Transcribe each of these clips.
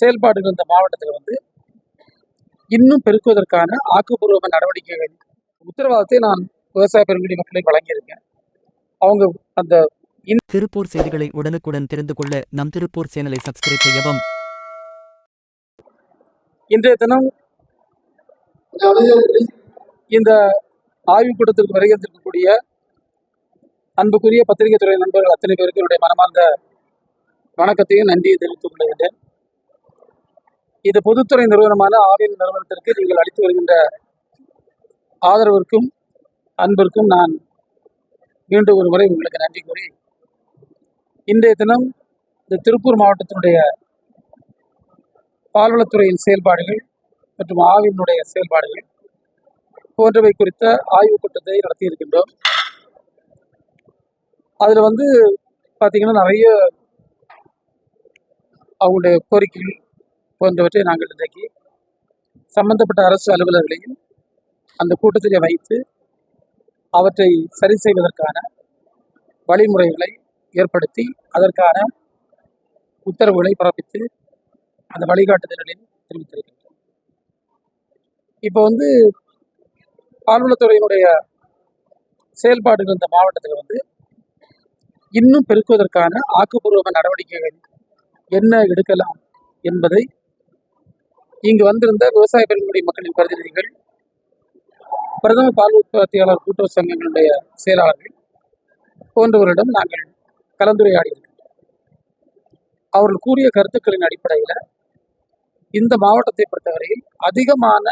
செயல்பாடுகள் இந்த மாவட்டத்தில் வந்து இன்னும் பெருக்குவதற்கான ஆக்கப்பூர்வ நடவடிக்கைகள் உத்தரவாதத்தை நான் விவசாய பெருங்குடி மக்களுக்கு வழங்கியிருக்கேன். அவங்க அந்த திருப்பூர் செய்திகளை உடனுக்குடன் தெரிந்து கொள்ள நம் திருப்பூர் சேனலை சப்ஸ்கிரைப் செய்யவும். இன்றைய தினம் இந்த ஆய்வுக் கூட்டத்திற்கு வருகை தந்திருக்கக்கூடிய அன்புக்குரிய பத்திரிகை துறை நண்பர்கள் அத்தனை பேருக்கு என்னுடைய மனமார்ந்த வணக்கத்தையும் நன்றியை தெரிவித்துக் கொள்கின்றேன் இது பொதுத்துறை நிறுவனமான ஆவின் நிறுவனத்திற்கு நீங்கள் அளித்து வருகின்ற ஆதரவிற்கும் அன்பிற்கும் நான் மீண்டும் ஒரு முறை உங்களுக்கு நன்றி கூறி இன்றைய தினம் இந்த திருப்பூர் மாவட்டத்தினுடைய பால்வளத்துறையின் செயல்பாடுகள் மற்றும் ஆவினுடைய செயல்பாடுகள் போன்றவை குறித்த ஆய்வுக் கூட்டத்தை நடத்தியிருக்கின்றோம். அதில் வந்து பார்த்திங்கன்னா நிறைய அவங்களுடைய கோரிக்கைகள் போன்றவற்றை நாங்கள் இன்றைக்கு சம்பந்தப்பட்ட அரசு அலுவலர்களையும் அந்த கூட்டத்திலே வைத்து அவற்றை சரி செய்வதற்கான வழிமுறைகளை ஏற்படுத்தி அதற்கான உத்தரவுகளை பிறப்பித்து அந்த வழிகாட்டுதல்களில் தெரிவித்திருக்கின்றோம். இப்போ வந்து பால்வளத்துறையினுடைய செயல்பாடுகள் இந்த மாவட்டத்தில் வந்து இன்னும் பெருக்குவதற்கான ஆக்கப்பூர்வ நடவடிக்கைகள் என்ன எடுக்கலாம் என்பதை இங்கு வந்திருந்த விவசாய பெருங்குடி மக்களின் பிரதிநிதிகள் பிரதம பால் உற்பத்தியாளர் கூட்டுறவு சங்கங்களுடைய செயலாளர்கள் போன்றவரிடம் நாங்கள் கலந்துரையாடி இருக்கின்றோம் அவர்கள் கூறிய கருத்துக்களின் அடிப்படையில் இந்த மாவட்டத்தை பொறுத்தவரையில் அதிகமான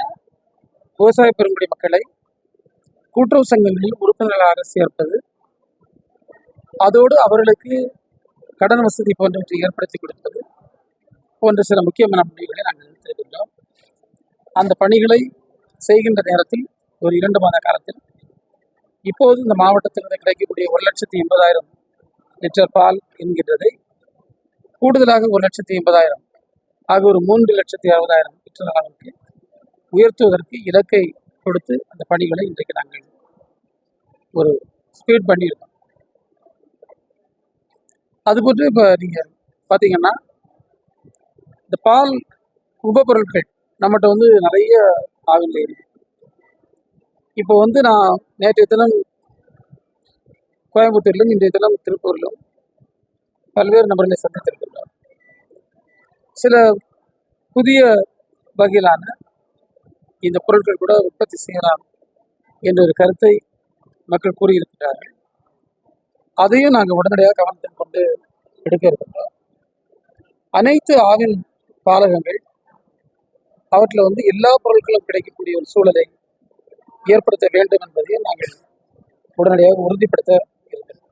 விவசாய பெருங்குடி மக்களை கூட்டுறவு சங்கங்களில் உறுப்பினர்களாக சேர்ப்பது அதோடு அவர்களுக்கு கடன் வசதி போன்றவற்றை ஏற்படுத்தி கொடுப்பது போன்ற சில முக்கியமான முடிவுகளை நாங்கள் எடுத்திருக்கின்றோம் அந்த பணிகளை செய்கின்ற நேரத்தில் ஒரு இரண்டு மாத காலத்தில் இப்போது இந்த மாவட்டத்திலிருந்து கிடைக்கக்கூடிய ஒரு லட்சத்தி எண்பதாயிரம் லிட்டர் பால் என்கின்றதை. கூடுதலாக ஒரு லட்சத்தி எண்பதாயிரம் ஆக ஒரு மூன்று லட்சத்தி அறுபதாயிரம் லிட்டர் அளவுக்கு உயர்த்துவதற்கு இலக்கை கொடுத்து அந்த பணிகளை இன்றைக்கு நாங்கள் ஒரு ஸ்பீட் பண்ணியிருக்கோம். அதுபோன்று இப்போ நீங்கள் பார்த்தீங்கன்னா இந்த பால் உபப்பொருட்கள் நம்மகிட்ட வந்து நிறைய ஆவில்லை இருக்கு. இப்போ வந்து நான் நேற்றைய தினம் கோயம்புத்தூரிலும் இன்றைய தினம் திருப்பூரிலும் பல்வேறு நபர்களை சந்தித்திருக்கின்றோம். சில புதிய வகையிலான இந்த பொருட்கள் கூட உற்பத்தி செய்யலாம் என்ற ஒரு கருத்தை மக்கள் கூறியிருக்கிறார்கள். அதையும் நாங்கள் உடனடியாக கவனத்தில் கொண்டு எடுக்க இருக்கின்றோம். அனைத்து ஆவின் பாலகங்கள் அவற்றில் வந்து எல்லா பொருட்களும் கிடைக்கக்கூடிய ஒரு சூழலை ஏற்படுத்த வேண்டும் என்பதை நாங்கள் உடனடியாக உறுதிப்படுத்த இருக்கிறோம்.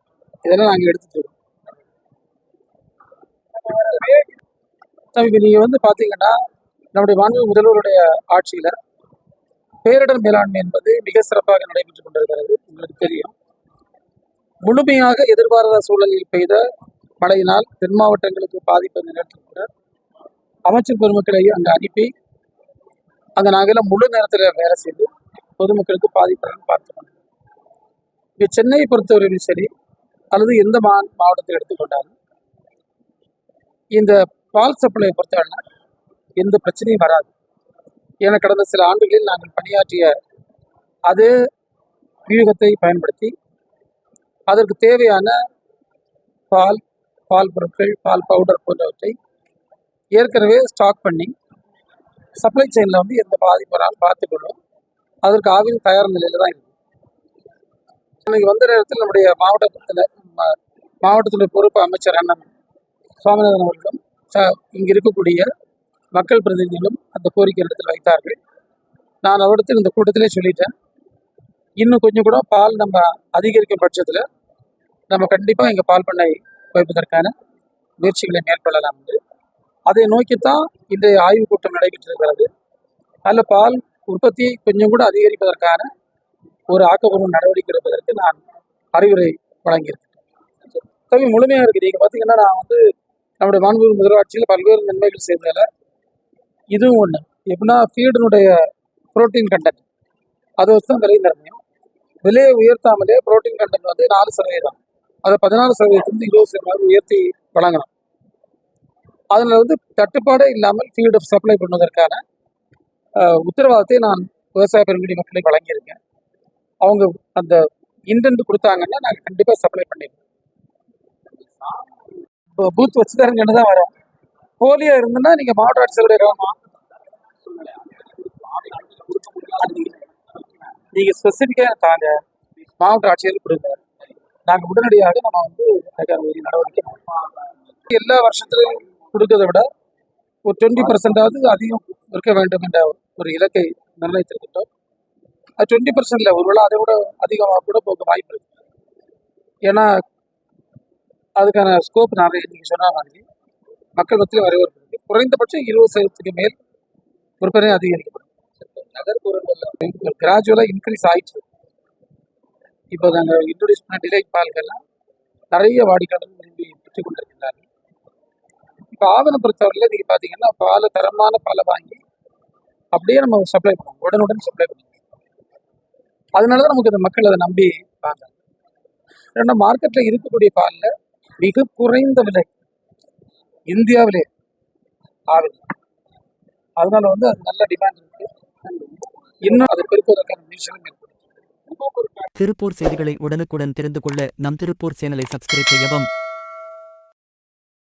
இதெல்லாம் நாங்கள் எடுத்துக்கிறோம். இப்போ நீங்கள் வந்து பார்த்தீங்கன்னா நம்முடைய மாநில முதல்வருடைய ஆட்சியில் பேரிடர் மேலாண்மை என்பது மிக சிறப்பாக நடைபெற்றுக் கொண்டிருக்கிறது. உங்களுக்கு தெரியும். முழுமையாக எதிர்பாராத சூழலில் பெய்த மழையினால் தென் மாவட்டங்களுக்கு பாதிப்பு அந்த நேரத்தில் கூட அமைச்சர் பெருமக்களை அங்கே அனுப்பி அங்கே நாங்கள் முழு நேரத்தில் வேலை செய்து பொதுமக்களுக்கு பாதிப்புடன் பார்த்து கொண்டோம் இப்போ சென்னையை பொறுத்தவரையிலும் சரி அல்லது எந்த மா மாவட்டத்தை எடுத்துக்கொண்டாலும் இந்த பால் சப்ளையை பொறுத்தவரைனா எந்த பிரச்சனையும் வராது. ஏன்னா கடந்த சில ஆண்டுகளில் நாங்கள் பணியாற்றிய அதே வியூகத்தை பயன்படுத்தி அதற்கு தேவையான பால் பால் பொருட்கள் பால் பவுடர் போன்றவற்றை ஏற்கனவே ஸ்டாக் பண்ணி சப்ளை செயினில் வந்து எந்த பாதிப்பு வராமல் பார்த்துக்கொள்ளும் அதற்கு ஆவின் தயார் நிலையில் தான் இருக்கு. இன்னைக்கு வந்த நேரத்தில் நம்முடைய மாவட்டத்தில் மாவட்டத்தினுடைய பொறுப்பு அமைச்சர் அண்ணன் சுவாமிநாதன் அவர்களும் ச- இங்கு இருக்கக்கூடிய மக்கள் பிரதிநிதிகளும் அந்த கோரிக்கை இடத்தில் வைத்தார்கள். நான் அவரிடத்தில் இந்த கூட்டத்திலே சொல்லிட்டேன். இன்னும் கொஞ்சம் கூட பால் நம்ம அதிகரிக்கும் பட்சத்தில் நம்ம கண்டிப்பாக இங்கே பால் பண்ணை வைப்பதற்கான முயற்சிகளை மேற்கொள்ளலாம் என்று அதை நோக்கித்தான் இன்றைய ஆய்வுக் கூட்டம் நடைபெற்றிருக்கிறது. அதில் பால் உற்பத்தி கொஞ்சம் கூட அதிகரிப்பதற்கான ஒரு ஆக்கப்பூர்வ நடவடிக்கை எடுப்பதற்கு நான் அறிவுரை வழங்கியிருக்கேன் தம்பி முழுமையாக இருக்குது நீங்கள் பார்த்தீங்கன்னா நான் வந்து நம்முடைய மாண்பு முதலாட்சியில் பல்வேறு நன்மைகள் செய்ததில் இதுவும் ஒன்று எப்படின்னா ஃபீடினுடைய புரோட்டீன் கண்டென்ட் அதை வச்சு தான் விலை நிர்ணயம் விலையை உயர்த்தாமலே புரோட்டீன் கண்டென்ட் வந்து நாலு சதவீதம். அதை பதினாறு சதவீதத்துலேருந்து இருபது சதவீதம் உயர்த்தி வழங்கணும் அதில் வந்து தட்டுப்பாடே இல்லாமல் ஃபீல்டு சப்ளை பண்ணுவதற்கான உத்தரவாதத்தை நான் விவசாய பெருங்குடி மக்களுக்கு வழங்கியிருக்கேன். அவங்க அந்த இன்டென்ட் கொடுத்தாங்கன்னா நாங்கள் கண்டிப்பாக சப்ளை பண்ணிடுவோம். இப்போ பூத் வச்சு தரங்கன்னு தான் வரோம். போலியாக இருந்ததுன்னா நீங்கள் மாவட்ட ஆட்சியருடைய கவனம் நீங்கள் ஸ்பெசிஃபிக்காக தாங்க மாவட்ட ஆட்சியர் கொடுங்க. நாங்கள் உடனடியாக நம்ம வந்து நடவடிக்கை எல்லா வருஷத்துலையும் கொடுக்கறதை விட ஒரு டுவெண்ட்டி பர்சன்டாவது அதிகம் இருக்க வேண்டும் என்ற ஒரு இலக்கை நிர்ணயித்திருக்கின்றோம். அது டுவெண்ட்டி பர்சன்ட்ல ஒருவேளை அதை விட அதிகமாக கூட போக வாய்ப்பு இருக்கு. ஏன்னா அதுக்கான ஸ்கோப் நிறைய நீங்கள் சொன்ன மாதிரி மக்கள் மத்தியில் வரவேற்பு இருக்கு. குறைந்தபட்சம் இருபது சதவீதத்துக்கு மேல் விற்பனை அதிகரிக்கப்படும். நகர்ப்புறங்களில் கிராஜுவலாக இன்க்ரீஸ் ஆயிடுச்சு இப்போ நாங்கள் இன்ட்ரடியூஸ் பண்ண டிலைட் பால்கள்லாம் நிறைய வாடிக்கையாளர்கள் விரும்பி பெற்றுக் கொண்டிருக்கிறார்கள் இப்போ ஆவணம் பொறுத்தவரையில் நீங்கள் பார்த்தீங்கன்னா பாலை தரமான பாலை வாங்கி அப்படியே நம்ம சப்ளை பண்ணுவோம். உடனுடன் சப்ளை பண்ணுவோம். அதனால தான் நமக்கு இந்த மக்கள் அதை நம்பி வாங்க. ஏன்னா மார்க்கெட்டில் இருக்கக்கூடிய பாலில் மிக குறைந்த விலை இந்தியாவிலே ஆவணம் அதனால வந்து அது நல்ல டிமாண்ட் இருக்கு. இன்னும் அதை பெருக்குவதற்கான முயற்சிகளும் மேற்கொள்ளும் திருப்பூர் செய்திகளை உடனுக்குடன் தெரிந்து கொள்ள நம் திருப்பூர் சேனலை சப்ஸ்கிரைப் செய்யவும்